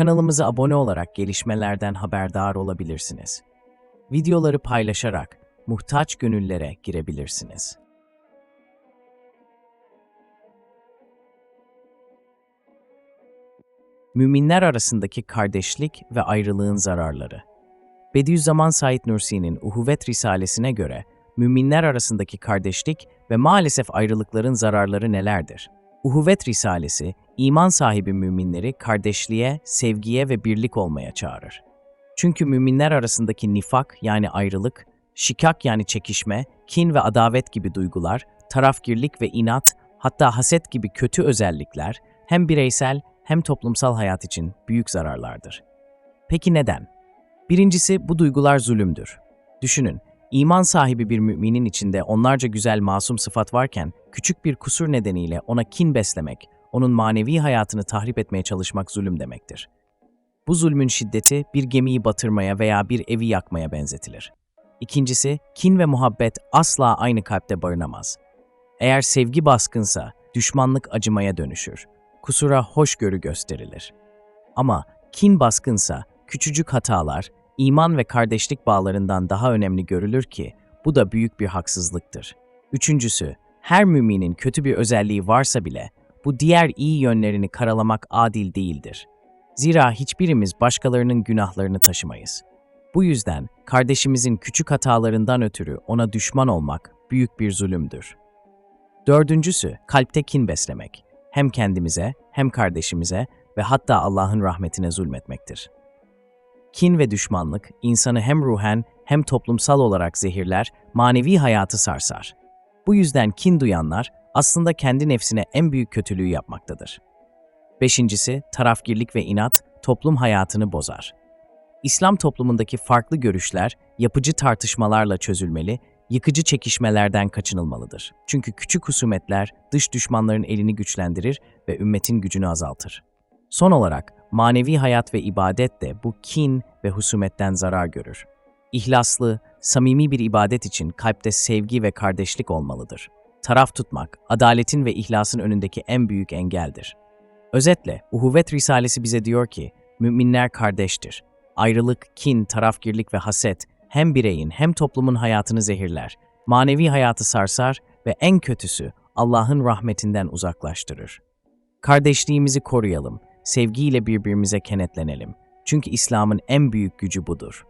Kanalımıza abone olarak gelişmelerden haberdar olabilirsiniz. Videoları paylaşarak muhtaç gönüllere girebilirsiniz. Müminler arasındaki kardeşlik ve ayrılığın zararları. Bediüzzaman Said Nursi'nin Uhuvvet Risalesine göre müminler arasındaki kardeşlik ve maalesef ayrılıkların zararları nelerdir? Uhuvvet Risalesi, iman sahibi müminleri kardeşliğe, sevgiye ve birlik olmaya çağırır. Çünkü müminler arasındaki nifak yani ayrılık, şikak yani çekişme, kin ve adavet gibi duygular, tarafgirlik ve inat, hatta haset gibi kötü özellikler hem bireysel hem toplumsal hayat için büyük zararlardır. Peki neden? Birincisi bu duygular zulümdür. Düşünün, iman sahibi bir müminin içinde onlarca güzel masum sıfat varken küçük bir kusur nedeniyle ona kin beslemek, onun manevi hayatını tahrip etmeye çalışmak zulüm demektir. Bu zulmün şiddeti bir gemiyi batırmaya veya bir evi yakmaya benzetilir. İkincisi, kin ve muhabbet asla aynı kalpte barınamaz. Eğer sevgi baskınsa, düşmanlık acımaya dönüşür. Kusura hoşgörü gösterilir. Ama kin baskınsa, küçücük hatalar, iman ve kardeşlik bağlarından daha önemli görülür ki, bu da büyük bir haksızlıktır. Üçüncüsü, her müminin kötü bir özelliği varsa bile, bu diğer iyi yönlerini karalamak adil değildir. Zira hiçbirimiz başkalarının günahlarını taşımayız. Bu yüzden kardeşimizin küçük hatalarından ötürü ona düşman olmak büyük bir zulümdür. Dördüncüsü, kalpte kin beslemek. Hem kendimize, hem kardeşimize ve hatta Allah'ın rahmetine zulmetmektir. Kin ve düşmanlık insanı hem ruhen hem toplumsal olarak zehirler, manevi hayatı sarsar. Bu yüzden kin duyanlar aslında kendi nefsine en büyük kötülüğü yapmaktadır. Beşincisi, tarafgirlik ve inat toplum hayatını bozar. İslam toplumundaki farklı görüşler yapıcı tartışmalarla çözülmeli, yıkıcı çekişmelerden kaçınılmalıdır. Çünkü küçük husumetler dış düşmanların elini güçlendirir ve ümmetin gücünü azaltır. Son olarak manevi hayat ve ibadet de bu kin ve husumetten zarar görür. İhlaslı, samimi bir ibadet için kalpte sevgi ve kardeşlik olmalıdır. Taraf tutmak, adaletin ve ihlasın önündeki en büyük engeldir. Özetle, Uhuvvet Risalesi bize diyor ki, müminler kardeştir. Ayrılık, kin, tarafgirlik ve haset hem bireyin hem toplumun hayatını zehirler, manevi hayatı sarsar ve en kötüsü Allah'ın rahmetinden uzaklaştırır. Kardeşliğimizi koruyalım, sevgiyle birbirimize kenetlenelim. Çünkü İslam'ın en büyük gücü budur.